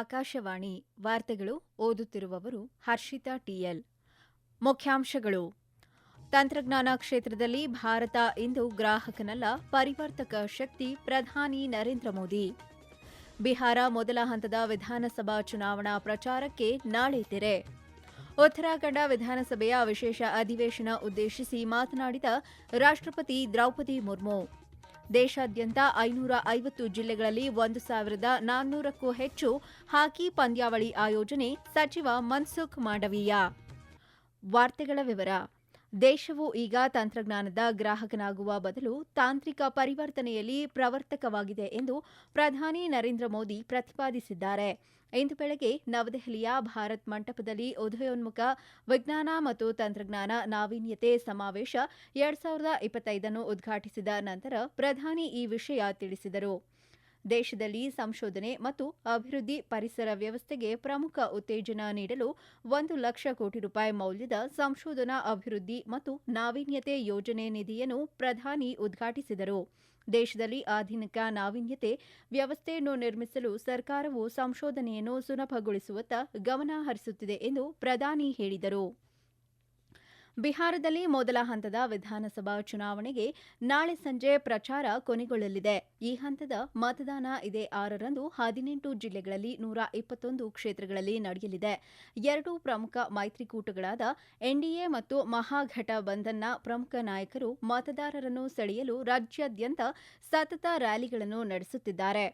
ಆಕಾಶವಾಣಿ ವಾರ್ತೆಗಳು ಓದುತ್ತಿರುವವರು ಹರ್ಷಿತಾ ಟಿಎಲ್ ಮುಖ್ಯಾಂಶಗಳು. ತಂತ್ರಜ್ಞಾನ ಕ್ಷೇತ್ರದಲ್ಲಿ ಭಾರತ ಇಂದು ಗ್ರಾಹಕನಲ್ಲ, ಪರಿವರ್ತಕ ಶಕ್ತಿ ಪ್ರಧಾನಿ ನರೇಂದ್ರ ಮೋದಿ. ಬಿಹಾರ ಮೊದಲ ಹಂತದ ವಿಧಾನಸಭಾ ಚುನಾವಣಾ ಪ್ರಚಾರಕ್ಕೆ ನಾಳೆ ತೆರೆ. ಉತ್ತರಾಖಂಡ ವಿಧಾನಸಭೆಯ ವಿಶೇಷ ಅಧಿವೇಶನ ಉದ್ದೇಶಿಸಿ ಮಾತನಾಡಿದ ರಾಷ್ಟ್ರಪತಿ ದ್ರೌಪದಿ ಮುರ್ಮು ದೇಶಾದ್ಯಂತ ಐನೂರ ಐವತ್ತು ಜಿಲ್ಲೆಗಳಲ್ಲಿ ಒಂದು ಸಾವಿರದ ನಾನ್ನೂರಕ್ಕೂ ಹೆಚ್ಚು ಹಾಕಿ ಪಂದ್ಯಾವಳಿ ಆಯೋಜನೆ ಸಚಿವ ಮನ್ಸುಖ್ ಮಾಂಡವೀಯ. ವಾರ್ತೆಗಳ ವಿವರ. ದೇಶವು ಈಗ ತಂತ್ರಜ್ಞಾನದ ಗ್ರಾಹಕನಾಗುವ ಬದಲು ತಾಂತ್ರಿಕ ಪರಿವರ್ತನೆಯಲ್ಲಿ ಪ್ರವರ್ತಕವಾಗಿದೆ ಎಂದು ಪ್ರಧಾನಿ ನರೇಂದ್ರ ಮೋದಿ ಪ್ರತಿಪಾದಿಸಿದ್ದಾರೆ. ಇಂದು ಬೆಳಗ್ಗೆ ನವದೆಹಲಿಯ ಭಾರತ್ ಮಂಟಪದಲ್ಲಿ ಉದಯೋನ್ಮುಖ ವಿಜ್ಞಾನ ಮತ್ತು ತಂತ್ರಜ್ಞಾನ ನಾವೀನ್ಯತೆ ಸಮಾವೇಶ ಎರಡ್ ಸಾವಿರದ ಇಪ್ಪತ್ತೈದನ್ನು ಉದ್ಘಾಟಿಸಿದ ನಂತರ ಪ್ರಧಾನಿ ಈ ವಿಷಯ ತಿಳಿಸಿದರು. ದೇಶದಲ್ಲಿ ಸಂಶೋಧನೆ ಮತ್ತು ಅಭಿವೃದ್ಧಿ ಪರಿಸರ ವ್ಯವಸ್ಥೆಗೆ ಪ್ರಮುಖ ಉತ್ತೇಜನ ನೀಡಲು ಒಂದು ಲಕ್ಷ ಕೋಟಿ ರೂಪಾಯಿ ಮೌಲ್ಯದ ಸಂಶೋಧನಾ ಅಭಿವೃದ್ಧಿ ಮತ್ತು ನಾವೀನ್ಯತೆ ಯೋಜನೆ ನಿಧಿಯನ್ನು ಪ್ರಧಾನಿ ಉದ್ಘಾಟಿಸಿದರು. ದೇಶದಲ್ಲಿ ಆಧುನಿಕ ನಾವೀನ್ಯತೆ ವ್ಯವಸ್ಥೆಯನ್ನು ನಿರ್ಮಿಸಲು ಸರ್ಕಾರವು ಸಂಶೋಧನೆಯನ್ನು ಸುಲಭಗೊಳಿಸುವತ್ತ ಗಮನ ಹರಿಸುತ್ತಿದೆ ಎಂದು ಪ್ರಧಾನಿ ಹೇಳಿದರು. ಬಿಹಾರದಲ್ಲಿ ಮೊದಲ ಹಂತದ ವಿಧಾನಸಭಾ ಚುನಾವಣೆಗೆ ನಾಳೆ ಸಂಜೆ ಪ್ರಚಾರ ಕೊನೆಗೊಳ್ಳಲಿದೆ. ಈ ಹಂತದ ಮತದಾನ ಇದೇ ಆರರಂದು ಹದಿನೆಂಟು ಜಿಲ್ಲೆಗಳಲ್ಲಿ ನೂರ ಇಪ್ಪತ್ತೊಂದು ಕ್ಷೇತ್ರಗಳಲ್ಲಿ ನಡೆಯಲಿದೆ. ಎರಡು ಪ್ರಮುಖ ಮೈತ್ರಿಕೂಟಗಳಾದ ಎನ್ಡಿಎ ಮತ್ತು ಮಹಾಘಟಬಂಧನ್ನ ಪ್ರಮುಖ ನಾಯಕರು ಮತದಾರರನ್ನು ಸೆಳೆಯಲು ರಾಜ್ಯಾದ್ಯಂತ ಸತತ ರ್ಯಾಲಿಗಳನ್ನು ನಡೆಸುತ್ತಿದ್ದಾರೆ.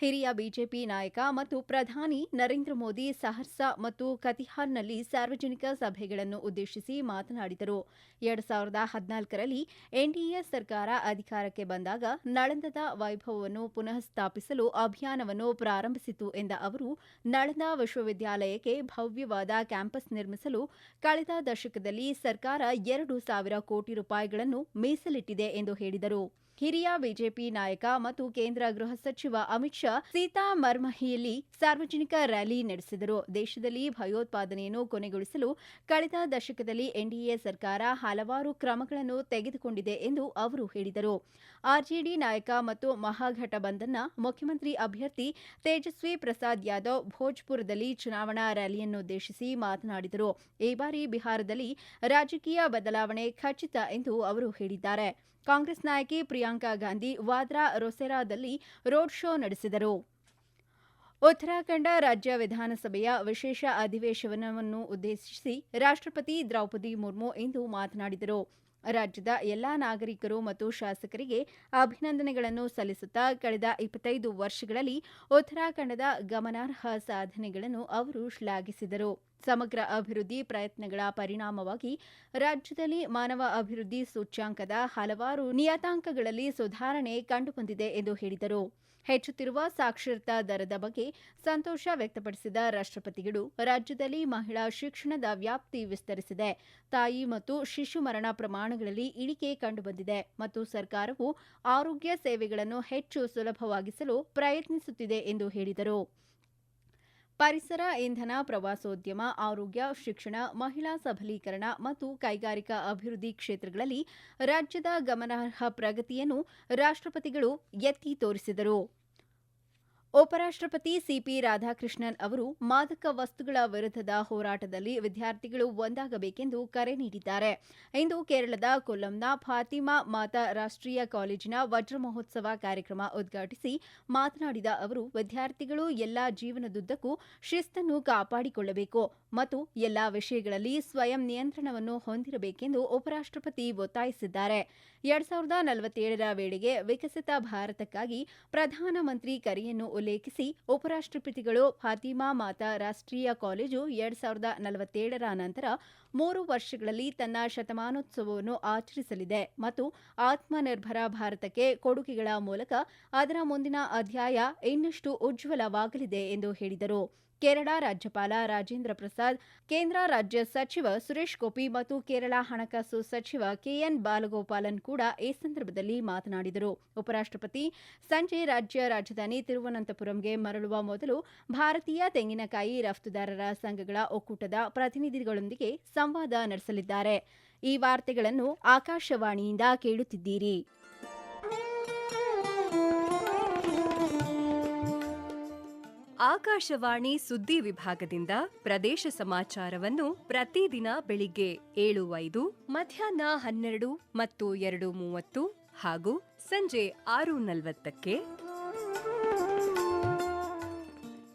ಹಿರಿಯ ಬಿಜೆಪಿ ನಾಯಕ ಮತ್ತು ಪ್ರಧಾನಿ ನರೇಂದ್ರ ಮೋದಿ ಸಹರ್ಸಾ ಮತ್ತು ಕತಿಹಾರ್ನಲ್ಲಿ ಸಾರ್ವಜನಿಕ ಸಭೆಗಳನ್ನು ಉದ್ದೇಶಿಸಿ ಮಾತನಾಡಿದರು. ಎರಡ್ ಸಾವಿರದ ಹದಿನಾಲ್ಕರಲ್ಲಿ ಎನ್ಡಿಎ ಸರ್ಕಾರ ಅಧಿಕಾರಕ್ಕೆ ಬಂದಾಗ ನಳಂದದ ವೈಭವವನ್ನು ಪುನಃ ಸ್ಥಾಪಿಸಲು ಅಭಿಯಾನವನ್ನು ಪ್ರಾರಂಭಿಸಿತು ಎಂದ ಅವರು, ನಳಂದ ವಿಶ್ವವಿದ್ಯಾಲಯಕ್ಕೆ ಭವ್ಯವಾದ ಕ್ಯಾಂಪಸ್ ನಿರ್ಮಿಸಲು ಕಳೆದ ದಶಕದಲ್ಲಿ ಸರ್ಕಾರ ಎರಡು ಸಾವಿರ ಕೋಟಿ ರೂಪಾಯಿಗಳನ್ನು ಮೀಸಲಿಟ್ಟಿದೆ ಎಂದು ಹೇಳಿದರು. ಹಿರಿಯ ಬಿಜೆಪಿ ನಾಯಕ ಮತ್ತು ಕೇಂದ್ರ ಗೃಹ ಸಚಿವ ಅಮಿತ್ ಶಾ ಸೀತಾಮರ್ಮಹಿಯಲ್ಲಿ ಸಾರ್ವಜನಿಕ ರ್ಯಾಲಿ ನಡೆಸಿದರು. ದೇಶದಲ್ಲಿ ಭಯೋತ್ಪಾದನೆಯನ್ನು ಕೊನೆಗೊಳಿಸಲು ಕಳೆದ ದಶಕದಲ್ಲಿ ಎನ್ಡಿಎ ಸರ್ಕಾರ ಹಲವಾರು ಕ್ರಮಗಳನ್ನು ತೆಗೆದುಕೊಂಡಿದೆ ಎಂದು ಅವರು ಹೇಳಿದರು. ಆರ್ಜೆಡಿ ನಾಯಕ ಮತ್ತು ಮಹಾಘಟಬಂಧನ್ನ ಮುಖ್ಯಮಂತ್ರಿ ಅಭ್ಯರ್ಥಿ ತೇಜಸ್ವಿ ಪ್ರಸಾದ್ ಯಾದವ್ ಭೋಜ್ಪುರದಲ್ಲಿ ಚುನಾವಣಾ ರ್ಯಾಲಿಯನ್ನುದ್ದೇಶಿಸಿ ಮಾತನಾಡಿದರು. ಈ ಬಾರಿ ಬಿಹಾರದಲ್ಲಿ ರಾಜಕೀಯ ಬದಲಾವಣೆ ಖಚಿತ ಎಂದು ಅವರು ಹೇಳಿದ್ದಾರೆ. ಕಾಂಗ್ರೆಸ್ ನಾಯಕಿ ಪ್ರಿಯಾಂಕಾ ಗಾಂಧಿ ವಾದ್ರಾ ರೊಸೆರಾದಲ್ಲಿ ರೋಡ್ ಶೋ ನಡೆಸಿದರು. ಉತ್ತರಾಖಂಡ ರಾಜ್ಯ ವಿಧಾನಸಭೆಯ ವಿಶೇಷ ಅಧಿವೇಶನವನ್ನು ಉದ್ದೇಶಿಸಿ ರಾಷ್ಟ್ರಪತಿ ದ್ರೌಪದಿ ಮುರ್ಮು ಇಂದು ಮಾತನಾಡಿದರು. ರಾಜ್ಯದ ಎಲ್ಲಾ ನಾಗರಿಕರು ಮತ್ತು ಶಾಸಕರಿಗೆ ಅಭಿನಂದನೆಗಳನ್ನು ಸಲ್ಲಿಸುತ್ತಾ ಕಳೆದ ಇಪ್ಪತ್ತೈದು ವರ್ಷಗಳಲ್ಲಿ ಉತ್ತರಾಖಂಡದ ಗಮನಾರ್ಹ ಸಾಧನೆಗಳನ್ನು ಅವರು ಶ್ಲಾಘಿಸಿದರು. ಸಮಗ್ರ ಅಭಿವೃದ್ಧಿ ಪ್ರಯತ್ನಗಳ ಪರಿಣಾಮವಾಗಿ ರಾಜ್ಯದಲ್ಲಿ ಮಾನವ ಅಭಿವೃದ್ಧಿ ಸೂಚ್ಯಾಂಕದ ಹಲವಾರು ನಿಯತಾಂಕಗಳಲ್ಲಿ ಸುಧಾರಣೆ ಕಂಡುಬಂದಿದೆ ಎಂದು ಹೇಳಿದರು. ಹೆಚ್ಚುತ್ತಿರುವ ಸಾಕ್ಷರತಾ ದರದ ಬಗ್ಗೆ ಸಂತೋಷ ವ್ಯಕ್ತಪಡಿಸಿದ ರಾಷ್ಟ್ರಪತಿಗಳು ರಾಜ್ಯದಲ್ಲಿ ಮಹಿಳಾ ಶಿಕ್ಷಣದ ವ್ಯಾಪ್ತಿ ವಿಸ್ತರಿಸಿದೆ. ತಾಯಿ ಮತ್ತು ಶಿಶು ಮರಣ ಪ್ರಮಾಣಗಳಲ್ಲಿ ಇಳಿಕೆ ಕಂಡುಬಂದಿದೆ ಮತ್ತು ಸರ್ಕಾರವು ಆರೋಗ್ಯ ಸೇವೆಗಳನ್ನು ಹೆಚ್ಚು ಸುಲಭವಾಗಿಸಲು ಪ್ರಯತ್ನಿಸುತ್ತಿದೆ ಎಂದು ಹೇಳಿದರು. ಪರಿಸರ, ಇಂಧನ, ಪ್ರವಾಸೋದ್ಯಮ, ಆರೋಗ್ಯ, ಶಿಕ್ಷಣ, ಮಹಿಳಾ ಸಬಲೀಕರಣ ಮತ್ತು ಕೈಗಾರಿಕಾ ಅಭಿವೃದ್ಧಿ ಕ್ಷೇತ್ರಗಳಲ್ಲಿ ರಾಜ್ಯದ ಗಮನಾರ್ಹ ಪ್ರಗತಿಯನ್ನು ರಾಷ್ಟ್ರಪತಿಗಳು ಎತ್ತಿ ತೋರಿಸಿದರು. ಉಪರಾಷ್ಟ್ರಪತಿ ಸಿಪಿ ರಾಧಾಕೃಷ್ಣನ್ ಅವರು ಮಾದಕ ವಸ್ತುಗಳ ವಿರುದ್ಧದ ಹೋರಾಟದಲ್ಲಿ ವಿದ್ಯಾರ್ಥಿಗಳು ಒಂದಾಗಬೇಕೆಂದು ಕರೆ ನೀಡಿದ್ದಾರೆ. ಇಂದು ಕೇರಳದ ಕೊಲ್ಲಂನ ಫಾತಿಮಾ ಮಾತಾ ರಾಷ್ಟ್ರೀಯ ಕಾಲೇಜಿನ ವಜ್ರ ಮಹೋತ್ಸವ ಕಾರ್ಯಕ್ರಮ ಉದ್ಘಾಟಿಸಿ ಮಾತನಾಡಿದ ಅವರು, ವಿದ್ಯಾರ್ಥಿಗಳು ಎಲ್ಲಾ ಜೀವನದುದ್ದಕ್ಕೂ ಶಿಸ್ತನ್ನು ಕಾಪಾಡಿಕೊಳ್ಳಬೇಕು ಮತ್ತು ಎಲ್ಲಾ ವಿಷಯಗಳಲ್ಲಿ ಸ್ವಯಂ ನಿಯಂತ್ರಣವನ್ನು ಹೊಂದಿರಬೇಕೆಂದು ಉಪರಾಷ್ಟ್ರಪತಿ ಒತ್ತಾಯಿಸಿದ್ದಾರೆ. ಎರಡ್ ಸಾವಿರದ ನಲವತ್ತೇಳರ ವೇಳೆಗೆ ವಿಕಸಿತ ಭಾರತಕ್ಕಾಗಿ ಪ್ರಧಾನಮಂತ್ರಿ ಕರೆಯನ್ನು ಉಲ್ಲೇಖಿಸಿ ಉಪರಾಷ್ಟ್ರಪತಿಗಳು ಫಾತಿಮಾ ಮಾತಾ ರಾಷ್ಟ್ರೀಯ ಕಾಲೇಜು ಎರಡ್ ಸಾವಿರದ ನಲವತ್ತೇಳರ ನಂತರ ಮೂರು ವರ್ಷಗಳಲ್ಲಿ ತನ್ನ ಶತಮಾನೋತ್ಸವವನ್ನು ಆಚರಿಸಲಿದೆ ಮತ್ತು ಆತ್ಮನಿರ್ಭರ ಭಾರತಕ್ಕೆ ಕೊಡುಗೆಗಳ ಮೂಲಕ ಅದರ ಮುಂದಿನ ಅಧ್ಯಾಯ ಇನ್ನಷ್ಟು ಉಜ್ವಲವಾಗಲಿದೆ ಎಂದು ಹೇಳಿದರು. ಕೇರಳ ರಾಜ್ಯಪಾಲ ರಾಜೇಂದ್ರ ಪ್ರಸಾದ್, ಕೇಂದ್ರ ರಾಜ್ಯ ಸಚಿವ ಸುರೇಶ್ ಗೋಪಿ ಮತ್ತು ಕೇರಳ ಹಣಕಾಸು ಸಚಿವ ಕೆಎನ್ ಬಾಲಗೋಪಾಲನ್ ಕೂಡ ಈ ಸಂದರ್ಭದಲ್ಲಿ ಮಾತನಾಡಿದರು. ಉಪರಾಷ್ಟ್ರಪತಿ ಸಂಜೆ ರಾಜ್ಯ ರಾಜಧಾನಿ ತಿರುವನಂತಪುರಂಗೆ ಮರಳುವ ಮೊದಲು ಭಾರತೀಯ ತೆಂಗಿನಕಾಯಿ ರಫ್ತುದಾರರ ಸಂಘಗಳ ಒಕ್ಕೂಟದ ಪ್ರತಿನಿಧಿಗಳೊಂದಿಗೆ ಸಂವಾದ ನಡೆಸಲಿದ್ದಾರೆ. ಈ ವಾರ್ತೆಗಳನ್ನು ಆಕಾಶವಾಣಿಯಿಂದ ಕೇಳುತ್ತಿದ್ದೀರಿ. ಆಕಾಶವಾಣಿ ಸುದ್ದಿ ವಿಭಾಗದಿಂದ ಪ್ರದೇಶ ಸಮಾಚಾರವನ್ನು ಪ್ರತಿದಿನ ಬೆಳಿಗ್ಗೆ ಏಳು ಐದು ಮಧ್ಯಾಹ್ನ ಹನ್ನೆರಡು ಮತ್ತು ಎರಡು ಮೂವತ್ತು ಹಾಗೂ ಸಂಜೆ ಆರು ನಲವತ್ತಕ್ಕೆ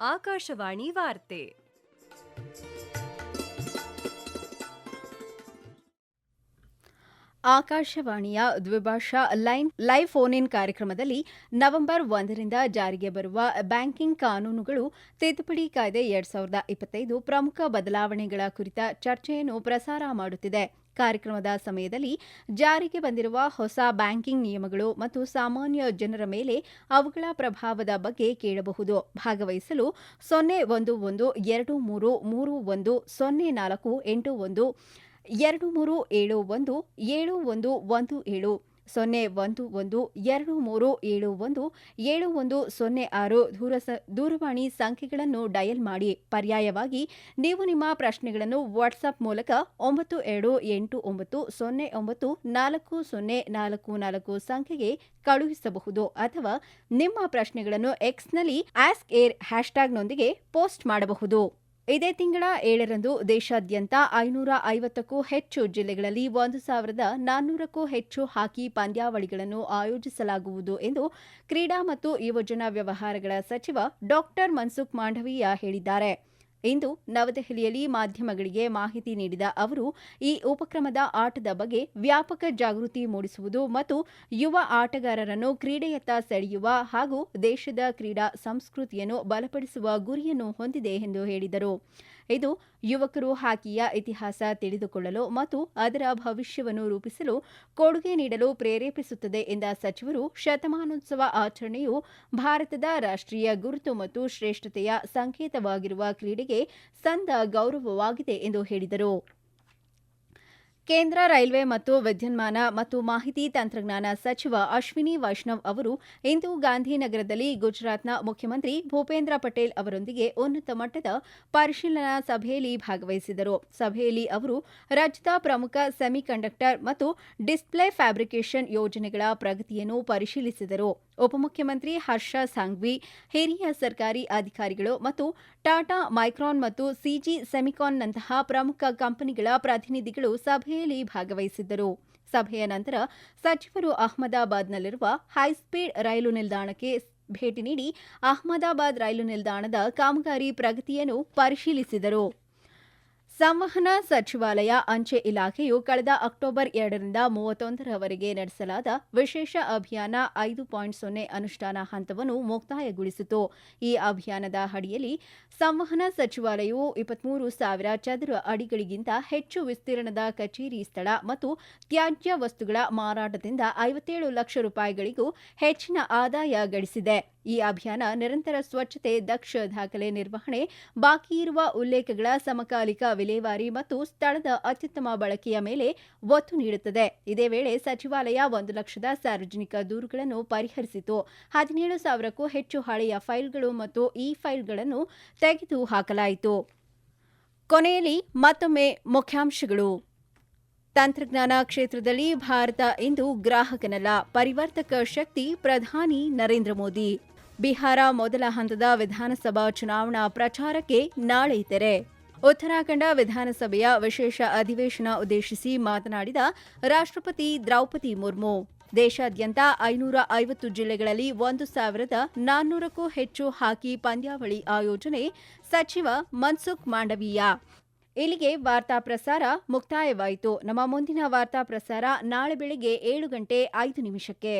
ಆಕಾಶವಾಣಿ ವಾರ್ತೆ. ಆಕಾಶವಾಣಿಯ ದ್ವಿಭಾಷಾ ಲೈನ್, ಲೈವ್ ಫೋನ್ ಇನ್ ಕಾರ್ಯಕ್ರಮದಲ್ಲಿ ನವೆಂಬರ್ ಒಂದರಿಂದ ಜಾರಿಗೆ ಬರುವ ಬ್ಯಾಂಕಿಂಗ್ ಕಾನೂನುಗಳು, ತಿದ್ದುಪಡಿ ಕಾಯ್ದೆ ಎರಡ್ ಸಾವಿರದ ಇಪ್ಪತ್ತೈದು ಪ್ರಮುಖ ಬದಲಾವಣೆಗಳ ಕುರಿತ ಚರ್ಚೆಯನ್ನು ಪ್ರಸಾರ ಮಾಡುತ್ತಿದೆ. ಕಾರ್ಯಕ್ರಮದ ಸಮಯದಲ್ಲಿ ಜಾರಿಗೆ ಬಂದಿರುವ ಹೊಸ ಬ್ಯಾಂಕಿಂಗ್ ನಿಯಮಗಳು ಮತ್ತು ಸಾಮಾನ್ಯ ಜನರ ಮೇಲೆ ಅವುಗಳ ಪ್ರಭಾವದ ಬಗ್ಗೆ ಕೇಳಬಹುದು. ಭಾಗವಹಿಸಲು ಸೊನ್ನೆ ಒಂದು ಒಂದು, ಎರಡು ಮೂರು ಮೂರು ಒಂದು, ಸೊನ್ನೆ ನಾಲ್ಕು, ಎಂಟು ಒಂದು, ಎರಡು ಮೂರು, ಏಳು ಒಂದು ಏಳು ಒಂದು ಒಂದು ಏಳು. ಸೊನ್ನೆ ಒಂದು ಒಂದು, ಎರಡು ಮೂರು ಏಳು ಒಂದು ಏಳು ಒಂದು ಸೊನ್ನೆ ಆರು ದೂರ ದೂರವಾಣಿ ಸಂಖ್ಯೆಗಳನ್ನು ಡಯಲ್ ಮಾಡಿ ಪರ್ಯಾಯವಾಗಿ ನೀವು ನಿಮ್ಮ ಪ್ರಶ್ನೆಗಳನ್ನು ವಾಟ್ಸಪ್ ಮೂಲಕ ಒಂಬತ್ತು ಎರಡು ಎಂಟು ಒಂಬತ್ತು ಸೊನ್ನೆ ಒಂಬತ್ತು ನಾಲ್ಕು ಸೊನ್ನೆ ನಾಲ್ಕು ನಾಲ್ಕು ಸಂಖ್ಯೆಗೆ ಕಳುಹಿಸಬಹುದು ಅಥವಾ ನಿಮ್ಮ ಪ್ರಶ್ನೆಗಳನ್ನು ಎಕ್ಸ್ನಲ್ಲಿ ಆಸ್ಕ್ ಏರ್ ಹ್ಯಾಶ್ಟ್ಯಾಗ್ನೊಂದಿಗೆ ಪೋಸ್ಟ್ ಮಾಡಬಹುದು. ಇದೇ ತಿಂಗಳ ಏಳರಂದು ದೇಶಾದ್ಯಂತ ಐನೂರ ಐವತ್ತಕ್ಕೂ ಹೆಚ್ಚು ಜಿಲ್ಲೆಗಳಲ್ಲಿ ಒಂದು ಸಾವಿರದ ನಾನ್ನೂರಕ್ಕೂ ಹೆಚ್ಚು ಹಾಕಿ ಪಂದ್ಯಾವಳಿಗಳನ್ನು ಆಯೋಜಿಸಲಾಗುವುದು ಎಂದು ಕ್ರೀಡಾ ಮತ್ತು ಯುವಜನ ವ್ಯವಹಾರಗಳ ಸಚಿವ ಡಾಕ್ಟರ್ ಮನ್ಸುಖ್ ಮಾಂಡವೀಯ ಹೇಳಿದ್ದಾರೆ. ಇಂದು ನವದೆಹಲಿಯಲ್ಲಿ ಮಾಧ್ಯಮಗಳಿಗೆ ಮಾಹಿತಿ ನೀಡಿದ ಅವರು, ಈ ಉಪಕ್ರಮದ ಆಟದ ಬಗ್ಗೆ ವ್ಯಾಪಕ ಜಾಗೃತಿ ಮೂಡಿಸುವುದು ಮತ್ತು ಯುವ ಆಟಗಾರರನ್ನು ಕ್ರೀಡೆಯತ್ತ ಸೆಳೆಯುವ ಹಾಗೂ ದೇಶದ ಕ್ರೀಡಾ ಸಂಸ್ಕೃತಿಯನ್ನು ಬಲಪಡಿಸುವ ಗುರಿಯನ್ನು ಹೊಂದಿದೆ ಎಂದು ಹೇಳಿದರು. ಇದು ಯುವಕರು ಹಾಕಿಯ ಇತಿಹಾಸ ತಿಳಿದುಕೊಳ್ಳಲು ಮತ್ತು ಅದರ ಭವಿಷ್ಯವನ್ನು ರೂಪಿಸಲು ಕೊಡುಗೆ ನೀಡಲು ಪ್ರೇರೇಪಿಸುತ್ತದೆ ಎಂದ ಸಚಿವರು, ಶತಮಾನೋತ್ಸವ ಆಚರಣೆಯು ಭಾರತದ ರಾಷ್ಟ್ರೀಯ ಗುರುತು ಮತ್ತು ಶ್ರೇಷ್ಠತೆಯ ಸಂಕೇತವಾಗಿರುವ ಕ್ರೀಡೆಗೆ ಸಂದ ಗೌರವವಾಗಿದೆ ಎಂದು ಹೇಳಿದರು. ಕೇಂದ್ರ ರೈಲ್ವೆ ಮತ್ತು ವಿದ್ಯುನ್ಮಾನ ಮತ್ತು ಮಾಹಿತಿ ತಂತ್ರಜ್ಞಾನ ಸಚಿವ ಅಶ್ವಿನಿ ವೈಷ್ಣವ್ ಅವರು ಇಂದು ಗಾಂಧಿನಗರದಲ್ಲಿ ಗುಜರಾತ್ನ ಮುಖ್ಯಮಂತ್ರಿ ಭೂಪೇಂದ್ರ ಪಟೇಲ್ ಅವರೊಂದಿಗೆ ಉನ್ನತ ಮಟ್ಟದ ಪರಿಶೀಲನಾ ಸಭೆಯಲ್ಲಿ ಭಾಗವಹಿಸಿದರು. ಸಭೆಯಲ್ಲಿ ಅವರು ರಾಜ್ಯದ ಪ್ರಮುಖ ಸೆಮಿಕಂಡಕ್ಟರ್ ಮತ್ತು ಡಿಸ್ಪ್ಲೇ ಫ್ಯಾಬ್ರಿಕೇಷನ್ ಯೋಜನೆಗಳ ಪ್ರಗತಿಯನ್ನು ಪರಿಶೀಲಿಸಿದರು. ಉಪಮುಖ್ಯಮಂತ್ರಿ ಹರ್ಷ ಸಾಂಘ್ವಿ, ಹಿರಿಯ ಸರ್ಕಾರಿ ಅಧಿಕಾರಿಗಳು ಮತ್ತು ಟಾಟಾ ಮೈಕ್ರಾನ್ ಮತ್ತು ಸಿಜಿ ಸೆಮಿಕಾನ್ನಂತಹ ಪ್ರಮುಖ ಕಂಪನಿಗಳ ಪ್ರತಿನಿಧಿಗಳು ಸಭೆಯಲ್ಲಿ ಭಾಗವಹಿಸಿದ್ದರು. ಸಭೆಯ ನಂತರ ಸಚಿವರು ಅಹಮದಾಬಾದ್ನಲ್ಲಿರುವ ಹೈಸ್ಪೀಡ್ ರೈಲು ನಿಲ್ದಾಣಕ್ಕೆ ಭೇಟಿ ನೀಡಿ ಅಹಮದಾಬಾದ್ ರೈಲು ನಿಲ್ದಾಣದ ಕಾಮಗಾರಿ ಪ್ರಗತಿಯನ್ನು ಪರಿಶೀಲಿಸಿದರು. ಸಂವಹನ ಸಚಿವಾಲಯ ಅಂಚೆ ಇಲಾಖೆಯು ಕಳೆದ ಅಕ್ಟೋಬರ್ ಎರಡರಿಂದ ಮೂವತ್ತೊಂದರವರೆಗೆ ನಡೆಸಲಾದ ವಿಶೇಷ ಅಭಿಯಾನ ಐದು ಪಾಯಿಂಟ್ ಸೊನ್ನೆ ಅನುಷ್ಠಾನ ಹಂತವನ್ನು ಮುಕ್ತಾಯಗೊಳಿಸಿತು. ಈ ಅಭಿಯಾನದ ಅಡಿಯಲ್ಲಿ ಸಂವಹನ ಸಚಿವಾಲಯವು ಇಪ್ಪತ್ಮೂರು ಸಾವಿರ ಚದರ ಅಡಿಗಳಿಗಿಂತ ಹೆಚ್ಚು ವಿಸ್ತೀರ್ಣದ ಕಚೇರಿ ಸ್ಥಳ ಮತ್ತು ತ್ಯಾಜ್ಯ ವಸ್ತುಗಳ ಮಾರಾಟದಿಂದ ಐವತ್ತೇಳು ಲಕ್ಷ ರೂಪಾಯಿಗಳಿಗೂ ಹೆಚ್ಚಿನ ಆದಾಯ ಗಳಿಸಿದೆ. ಈ ಅಭಿಯಾನ ನಿರಂತರ ಸ್ವಚ್ಛತೆ, ದಕ್ಷ ದಾಖಲೆ ನಿರ್ವಹಣೆ, ಬಾಕಿ ಇರುವ ಉಲ್ಲೇಖಗಳ ಸಮಕಾಲಿಕ ವಿಲೇವಾರಿ ಮತ್ತು ಸ್ಥಳದ ಅತ್ಯುತ್ತಮ ಬಳಕೆಯ ಮೇಲೆ ಒತ್ತು ನೀಡುತ್ತದೆ. ಇದೇ ವೇಳೆ ಸಚಿವಾಲಯ ಒಂದು ಲಕ್ಷದ ಸಾರ್ವಜನಿಕ ದೂರುಗಳನ್ನು ಪರಿಹರಿಸಿತು. ಹದಿನೇಳು ಸಾವಿರಕ್ಕೂ ಹೆಚ್ಚು ಹಳೆಯ ಫೈಲ್ಗಳು ಮತ್ತು ಇ ಫೈಲ್ಗಳನ್ನು ತೆಗೆದು ಹಾಕಲಾಯಿತು. ಕೊನೆಯಲ್ಲಿ ಮತ್ತೊಮ್ಮೆ ಮುಖ್ಯಾಂಶಗಳು. ತಂತ್ರಜ್ಞಾನ ಕ್ಷೇತ್ರದಲ್ಲಿ ಭಾರತ ಇಂದು ಗ್ರಾಹಕನಲ್ಲ. ಪರಿವರ್ತಕ ಶಕ್ತಿ ಪ್ರಧಾನಿ ನರೇಂದ್ರ ಮೋದಿ. ಬಿಹಾರ ಮೊದಲ ಹಂತದ ವಿಧಾನಸಭಾ ಚುನಾವಣಾ ಪ್ರಚಾರಕ್ಕೆ ನಾಳೆ ತೆರೆ. ಉತ್ತರಾಖಂಡ ವಿಧಾನಸಭೆಯ ವಿಶೇಷ ಅಧಿವೇಶನ ಉದ್ದೇಶಿಸಿ ಮಾತನಾಡಿದ ರಾಷ್ಟ್ರಪತಿ ದ್ರೌಪದಿ ಮುರ್ಮು, ದೇಶಾದ್ಯಂತ ಐನೂರ ಐವತ್ತು ಜಿಲ್ಲೆಗಳಲ್ಲಿ ಒಂದು ಸಾವಿರದ ನಾನ್ನೂರಕ್ಕೂ ಹೆಚ್ಚು ಹಾಕಿ ಪಂದ್ಯಾವಳಿ ಆಯೋಜನೆ ಸಚಿವ ಮನ್ಸುಖ್ ಮಾಂಡವೀಯ. ಇಲ್ಲಿಗೆ ವಾರ್ತಾ ಪ್ರಸಾರ ಮುಕ್ತಾಯವಾಯಿತು. ನಮ್ಮ ಮುಂದಿನ ವಾರ್ತಾ ಪ್ರಸಾರ ನಾಳೆ ಬೆಳಿಗ್ಗೆ ಏಳು ಗಂಟೆ ಐದು ನಿಮಿಷಕ್ಕೆ.